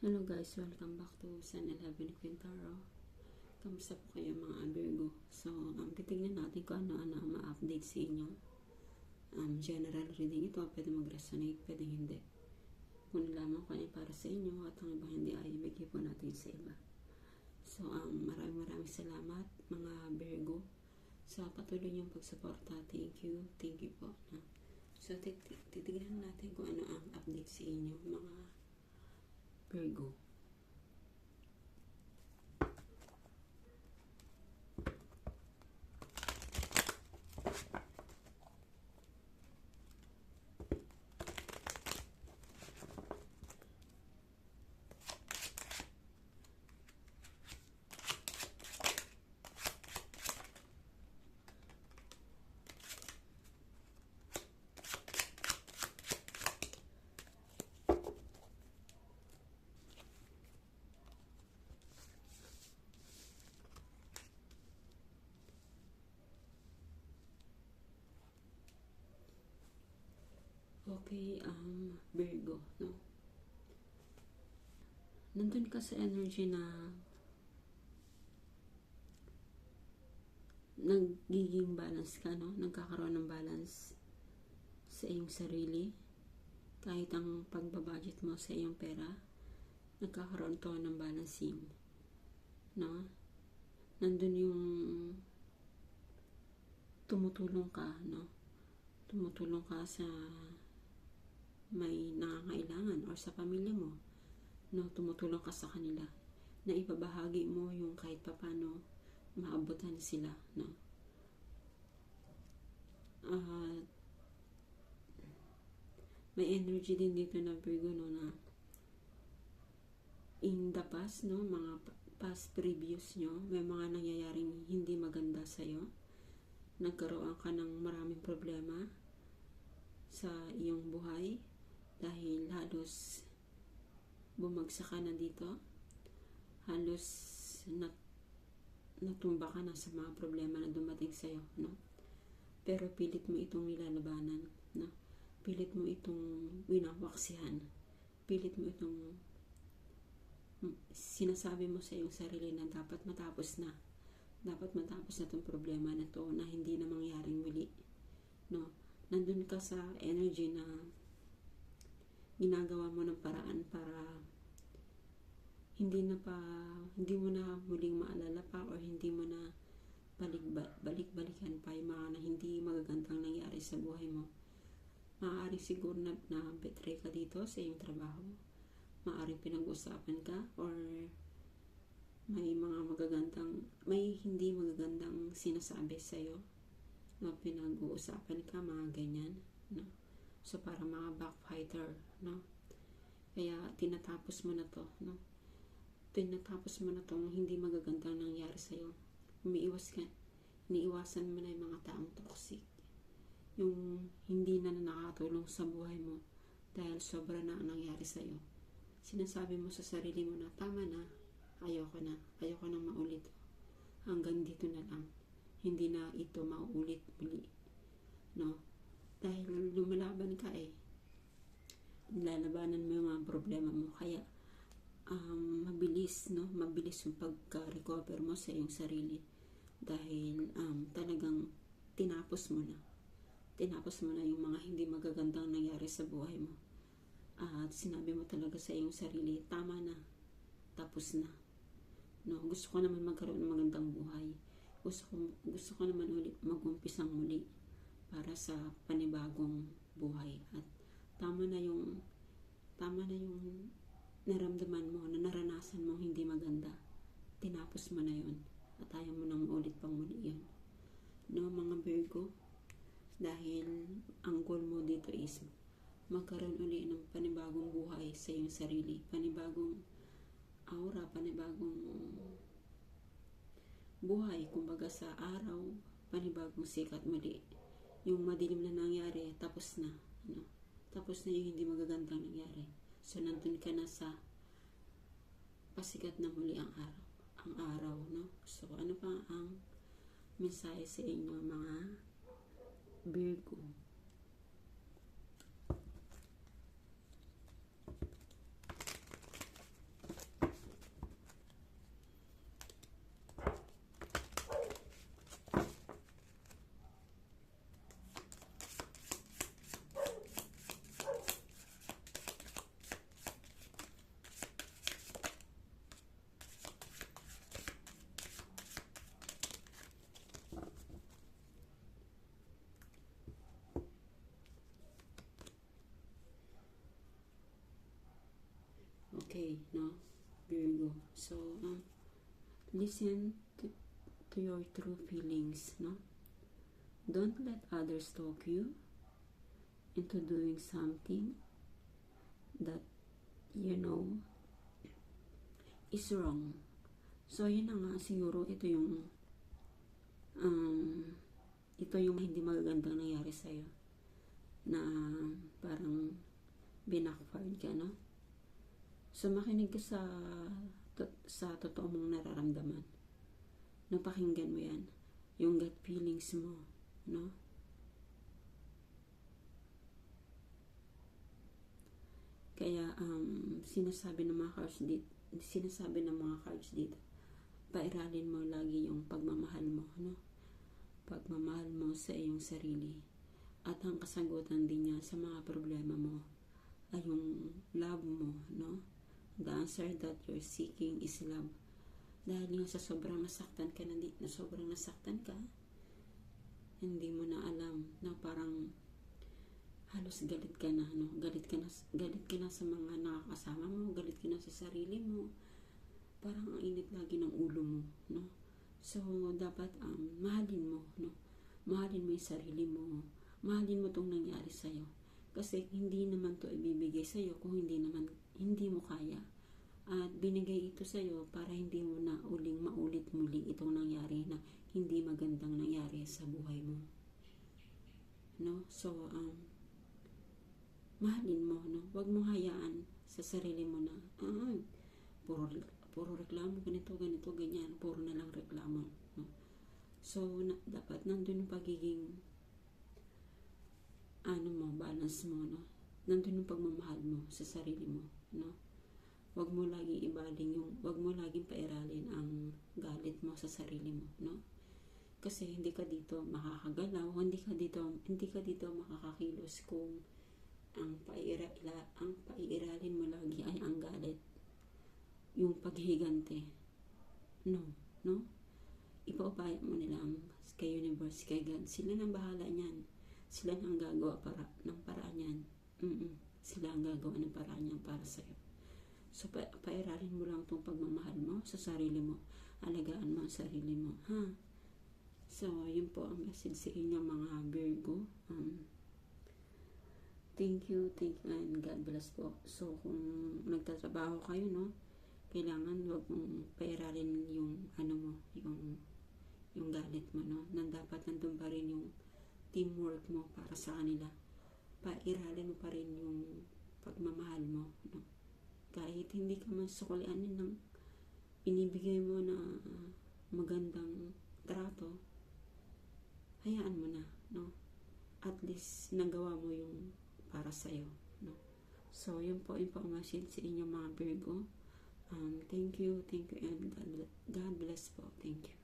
Hello guys, welcome back to San 11 Quintaro. Kamusta po kayo mga Virgo? So, um, titignan natin kung ano-ano ang ma-update sa inyo. Um, general reading ito, pwede mag-resonate, pwede hindi. Kung lamang kung ano para sa inyo at ang iba hindi ay ibigay po natin sa iba. So, um, maraming maraming salamat mga Virgo sa patuloy niyong pagsuporta. Thank you, thank you po. So, tit- titignan natin kung ano ang update sa inyo mga Virgo. Okay, um, Virgo, no? Nandun ka sa energy na nagiging balance ka, no? Nagkakaroon ng balance sa iyong sarili. Kahit ang pagbabudget mo sa iyong pera, nagkakaroon to ng balancing. No? Nandun yung tumutulong ka, no? Tumutulong ka sa may nangangailangan or sa pamilya mo, no, tumutulong ka sa kanila na ipabahagi mo yung kahit papano maabutan sila, no. At may energy din dito na Virgo, no, na in the past, no, mga past previous nyo, may mga nangyayaring hindi maganda sa'yo. Nagkaroon ka ng maraming problema sa iyong buhay dahil halos bumagsak na dito halos nat natumba ka na sa mga problema na dumating sa'yo no? pero pilit mo itong nilalabanan no? pilit mo itong winawaksihan pilit mo itong sinasabi mo sa iyong sarili na dapat matapos na dapat matapos na itong problema na to na hindi na mangyaring muli no nandun ka sa energy na ginagawa mo ng paraan para hindi na pa hindi mo na muling maalala pa or hindi mo na balik balik balikan pa yung mga na hindi magagandang nangyari sa buhay mo. Maaari siguro na, na betray ka dito sa iyong trabaho. Maaaring pinag-usapan ka or may mga magagandang may hindi magagandang sinasabi sa iyo na pinag-uusapan ka mga ganyan no So, para mga backfighter, no? Kaya, tinatapos mo na to, no? Tinatapos mo na tong hindi magagandang nangyari sa'yo. Umiiwas ka. Iniiwasan mo na yung mga taong toxic. Yung hindi na nakatulong sa buhay mo dahil sobra na ang nangyari sa'yo. Sinasabi mo sa sarili mo na, tama na, ayoko na, ayoko nang maulit. Hanggang dito na lang. Hindi na ito mauulit muli. No? Dahil lumalaban ka eh. Lalabanan mo yung mga problema mo. Kaya um, mabilis no? Mabilis yung pagka-recover mo sa iyong sarili. Dahil um, talagang tinapos mo na. Tinapos mo na yung mga hindi magagandang nangyari sa buhay mo. At sinabi mo talaga sa iyong sarili tama na. Tapos na. No? Gusto ko naman magkaroon ng magandang buhay. Gusto ko gusto ko naman ulit mag-umpisang muli para sa panibagong buhay. At tama na yung tama na yung naramdaman mo na naranasan mo hindi maganda. Tinapos mo na yun at ayaw mo nang ulit pang muli yun. No mga Virgo? Dahil ang goal mo dito is magkaroon uli ng panibagong buhay sa iyong sarili. Panibagong aura panibagong buhay. Kumbaga sa araw panibagong sikat muli yung madilim na nangyari, tapos na. Ano? Tapos na yung hindi magagandang nangyari. So, nandun ka na sa pasikat na muli ang araw. Ang araw, no? So, ano pa ang mensahe sa inyo, mga Virgo? Okay, no? Virgo. So, um, listen to, to your true feelings, no? Don't let others talk you into doing something that you know is wrong. So, yun na nga, siguro ito yung um, ito yung hindi magagandang nangyari sa'yo na parang binackfired ka, no? So, makinig ka sa to, sa totoo mong nararamdaman. Napakinggan mo yan. Yung gut feelings mo, no? Kaya, um, sinasabi ng mga cards dito, sinasabi ng mga cards dito, pairalin mo lagi yung pagmamahal mo, no? Pagmamahal mo sa iyong sarili. At ang kasagutan din niya sa mga problema mo ay yung love mo, no? The answer that you're seeking is love. Dahil nga sa sobrang nasaktan ka na, na sobrang nasaktan ka, hindi mo na alam na parang halos galit ka na, no? Galit ka na, galit ka na sa mga nakakasama mo, galit ka na sa sarili mo. Parang ang init lagi ng ulo mo, no? So, dapat um, mahalin mo, no? Mahalin mo yung sarili mo. Mahalin mo tong nangyari sa'yo. Kasi hindi naman to ibibigay sa'yo kung hindi naman, hindi mo kaya. At binigay ito sa'yo para hindi mo na uling maulit muli itong nangyari na hindi magandang nangyari sa buhay mo. No? So, um, mahalin mo, no? Huwag mo hayaan sa sarili mo na, ah, puro, puro reklamo, ganito, ganito, ganyan, puro na lang reklamo, no? So, na, dapat nandun pagiging, ano mo, balance mo, no? Nandun yung pagmamahal mo sa sarili mo, no? Huwag mo laging ibaling yung, huwag mo laging pairalin ang galit mo sa sarili mo, no? Kasi hindi ka dito makakagalaw, hindi ka dito, hindi ka dito makakakilos kung ang paira, ang paiiralin mo lagi ay ang galit. Yung paghigante. No, no? Ipaupaya mo nila ang kay universe, kay God. Sila nang bahala niyan. Sila nang gagawa para, ng paraan yan. Mm-mm. Sila ang gagawa ng paraan yan para sa'yo. So, pa pairalin mo lang itong pagmamahal mo sa sarili mo. Alagaan mo ang sarili mo. Ha? So, yun po ang message sa inyo mga Virgo. Um, thank you, thank you, and God bless po. So, kung nagtatrabaho kayo, no, kailangan wag mong pairalin yung, ano mo, yung, yung galit mo, no, na dapat nandun pa rin yung teamwork mo para sa kanila. Pairalin mo pa rin yung pagmamahal mo, no. Kahit hindi ka man sukulianin ng pinibigay mo na magandang trato, hayaan mo na, no? At least, nagawa mo yung para sa'yo, no? So, yun po, message sa inyo mga Virgo. Um, thank you, thank you, and God bless po. Thank you.